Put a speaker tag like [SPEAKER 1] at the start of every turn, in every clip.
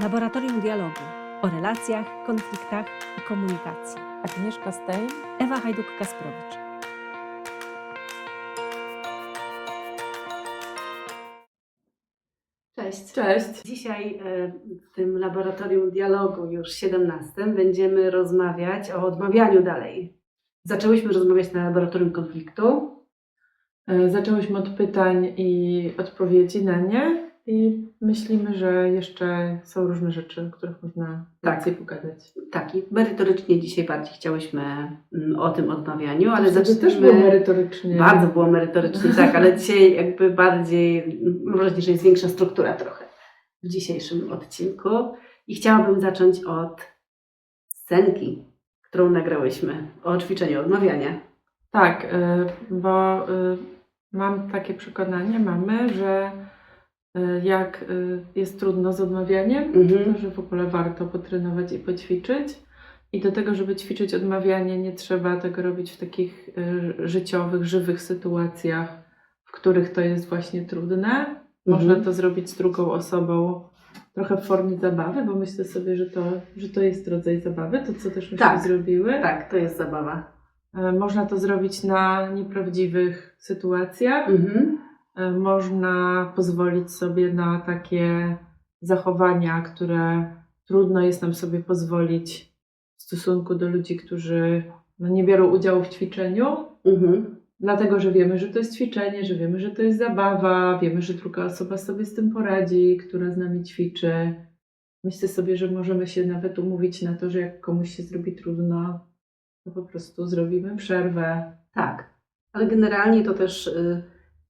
[SPEAKER 1] Laboratorium Dialogu o relacjach, konfliktach i komunikacji.
[SPEAKER 2] Agnieszka Stein.
[SPEAKER 1] Ewa Hajduk-Kasprowicz.
[SPEAKER 3] Cześć.
[SPEAKER 2] Cześć.
[SPEAKER 3] Dzisiaj e, w tym laboratorium dialogu już 17 będziemy rozmawiać o odmawianiu dalej. Zaczęłyśmy rozmawiać na laboratorium konfliktu.
[SPEAKER 2] E, Zaczęłyśmy od pytań i odpowiedzi na nie i myślimy, że jeszcze są różne rzeczy, o których można
[SPEAKER 3] Tak.
[SPEAKER 2] więcej pogadać.
[SPEAKER 3] Tak, i merytorycznie dzisiaj bardziej chciałyśmy mm, o tym odmawianiu, ale zaczniemy...
[SPEAKER 2] też było merytorycznie.
[SPEAKER 3] Bardzo było merytorycznie, tak, ale dzisiaj jakby bardziej, mam wrażenie, że jest większa struktura trochę w dzisiejszym odcinku. I chciałabym zacząć od scenki, którą nagrałyśmy o ćwiczeniu odmawiania.
[SPEAKER 2] Tak, e, bo e, mam takie przekonanie, mamy, że jak e, jest trudno z odmawianiem,
[SPEAKER 3] Mhm.
[SPEAKER 2] to że w ogóle warto potrenować i poćwiczyć. I do tego, żeby ćwiczyć odmawianie, nie trzeba tego robić w takich y, życiowych, żywych sytuacjach, w których to jest właśnie trudne. Można
[SPEAKER 3] Mhm.
[SPEAKER 2] to zrobić z drugą osobą trochę w formie zabawy, bo myślę sobie, że to, że to jest rodzaj zabawy, to co też myśmy
[SPEAKER 3] Tak,
[SPEAKER 2] zrobiły.
[SPEAKER 3] Tak, to jest zabawa.
[SPEAKER 2] Można to zrobić na nieprawdziwych sytuacjach.
[SPEAKER 3] Mhm.
[SPEAKER 2] E, Można pozwolić sobie na takie zachowania, które trudno jest nam sobie pozwolić w stosunku do ludzi, którzy no, nie biorą udziału w ćwiczeniu,
[SPEAKER 3] Mhm.
[SPEAKER 2] dlatego że wiemy, że to jest ćwiczenie, że wiemy, że to jest zabawa, wiemy, że druga osoba sobie z tym poradzi, która z nami ćwiczy. Myślę sobie, że możemy się nawet umówić na to, że jak komuś się zrobi trudno, to po prostu zrobimy przerwę.
[SPEAKER 3] Tak, ale generalnie to też y,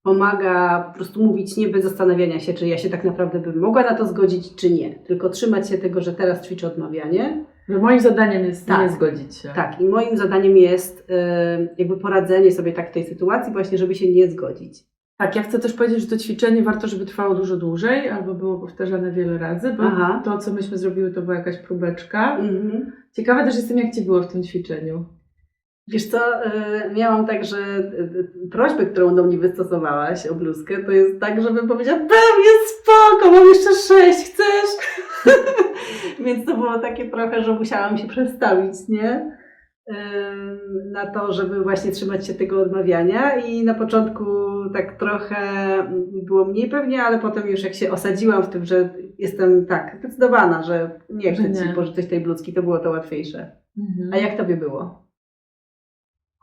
[SPEAKER 3] pomaga po prostu mówić nie bez zastanawiania się, czy ja się tak naprawdę bym mogła na to zgodzić, czy nie. Tylko trzymać się tego, że teraz ćwiczę odmawianie.
[SPEAKER 2] Że moim zadaniem jest
[SPEAKER 3] Tak.
[SPEAKER 2] nie zgodzić się.
[SPEAKER 3] Tak, i moim zadaniem jest y, jakby poradzenie sobie tak w tej sytuacji, właśnie, żeby się nie zgodzić.
[SPEAKER 2] Tak, ja chcę też powiedzieć, że to ćwiczenie warto, żeby trwało dużo dłużej, albo było powtarzane wiele razy, bo
[SPEAKER 3] Aha.
[SPEAKER 2] to, co myśmy zrobiły, to była jakaś próbeczka.
[SPEAKER 3] Mhm.
[SPEAKER 2] Ciekawa też jestem, jak Ci było w tym ćwiczeniu.
[SPEAKER 3] Wiesz co, y, miałam także y, prośbę, którą do mnie wystosowałaś o bluzkę, to jest tak, żebym powiedziała, pewnie spoko, mam jeszcze sześć, chcesz? Więc to było takie trochę, że musiałam się przestawić, nie? Na to, żeby właśnie trzymać się tego odmawiania i na początku tak trochę było mniej pewnie, ale potem już jak się osadziłam w tym, że jestem tak zdecydowana, że nie
[SPEAKER 2] Że
[SPEAKER 3] chcę Ci pożyczyć tej bluzki, to było to łatwiejsze. A jak Tobie było?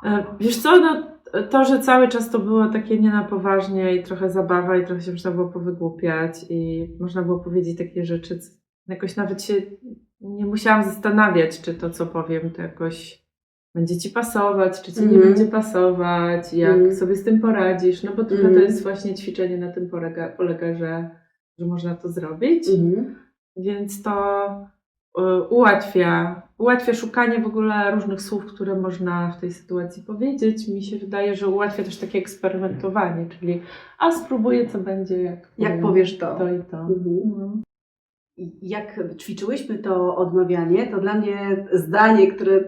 [SPEAKER 2] E, Wiesz co, no, to, że cały czas to było takie nie na poważnie i trochę zabawa i trochę się można było powygłupiać i można było powiedzieć takie rzeczy, jakoś nawet się nie musiałam zastanawiać, czy to, co powiem, to jakoś będzie Ci pasować, czy Ci nie
[SPEAKER 3] Mhm.
[SPEAKER 2] będzie pasować, jak
[SPEAKER 3] Mhm.
[SPEAKER 2] sobie z tym poradzisz, no bo trochę
[SPEAKER 3] Mhm.
[SPEAKER 2] to jest właśnie ćwiczenie na tym polega, polega że, że można to zrobić.
[SPEAKER 3] Mhm.
[SPEAKER 2] Więc to y, ułatwia, ułatwia szukanie w ogóle różnych słów, które można w tej sytuacji powiedzieć. Mi się wydaje, że ułatwia też takie eksperymentowanie, czyli a spróbuję, co będzie, jak,
[SPEAKER 3] Jak
[SPEAKER 2] powiem
[SPEAKER 3] powiesz to.
[SPEAKER 2] to i to.
[SPEAKER 3] Mhm. Jak ćwiczyłyśmy to odmawianie, to dla mnie zdanie, które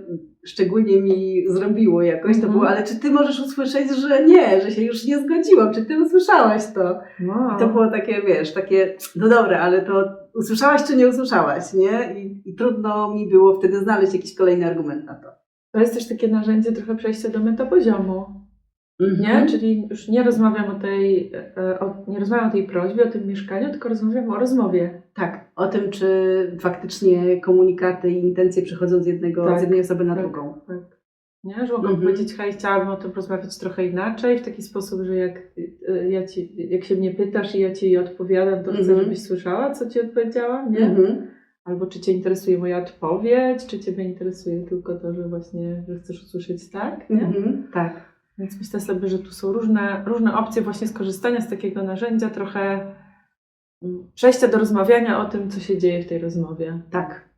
[SPEAKER 3] szczególnie mi zrobiło jakoś, to
[SPEAKER 2] Mhm.
[SPEAKER 3] było, ale czy ty możesz usłyszeć, że nie, że się już nie zgodziłam, czy ty usłyszałaś to? I to było takie, wiesz, takie, no dobra, ale to usłyszałaś czy nie usłyszałaś, nie? I, I trudno mi było wtedy znaleźć jakiś kolejny argument na to.
[SPEAKER 2] To jest też takie narzędzie trochę przejścia do metapoziomu, nie?
[SPEAKER 3] Mhm.
[SPEAKER 2] Czyli już nie rozmawiam o tej, e, o, nie rozmawiam o tej prośbie, o tym mieszkaniu, tylko rozmawiam o rozmowie.
[SPEAKER 3] Tak, o tym, czy faktycznie komunikaty i intencje przechodzą z, jednego,
[SPEAKER 2] Tak,
[SPEAKER 3] z jednej osoby na
[SPEAKER 2] tak.
[SPEAKER 3] drugą.
[SPEAKER 2] Tak. Nie? Że mogę
[SPEAKER 3] Mhm.
[SPEAKER 2] powiedzieć, hej, chciałabym o tym porozmawiać trochę inaczej, w taki sposób, że jak, y, ja ci, jak się mnie pytasz i ja ci odpowiadam, to chcę,
[SPEAKER 3] Mhm.
[SPEAKER 2] żebyś słyszała, co ci odpowiedziałam, nie?
[SPEAKER 3] Mhm.
[SPEAKER 2] Albo czy cię interesuje moja odpowiedź, czy ciebie interesuje tylko to, że właśnie, że chcesz usłyszeć tak, nie?
[SPEAKER 3] Mhm. Tak.
[SPEAKER 2] Więc myślę sobie, że tu są różne, różne opcje właśnie skorzystania z takiego narzędzia, trochę mm, przejścia do rozmawiania o tym, co się dzieje w tej rozmowie.
[SPEAKER 3] Tak.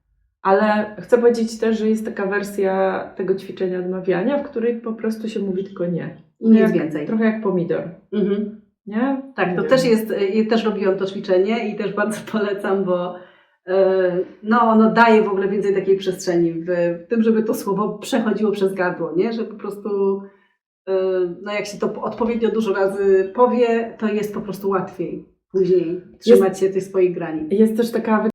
[SPEAKER 2] Ale chcę powiedzieć też, że jest taka wersja tego ćwiczenia odmawiania, w której po prostu się mówi tylko nie.
[SPEAKER 3] I nic
[SPEAKER 2] jak,
[SPEAKER 3] więcej.
[SPEAKER 2] Trochę jak pomidor,
[SPEAKER 3] Mhm.
[SPEAKER 2] nie?
[SPEAKER 3] Tak,
[SPEAKER 2] Nie
[SPEAKER 3] to
[SPEAKER 2] wiem.
[SPEAKER 3] też jest, y, też robiłam to ćwiczenie i też bardzo polecam, bo y, no, ono daje w ogóle więcej takiej przestrzeni w, w tym, żeby to słowo przechodziło przez gardło, nie? Że po prostu y, no jak się to odpowiednio dużo razy powie, to jest po prostu łatwiej później trzymać się tych swoich granic.
[SPEAKER 2] Jest też taka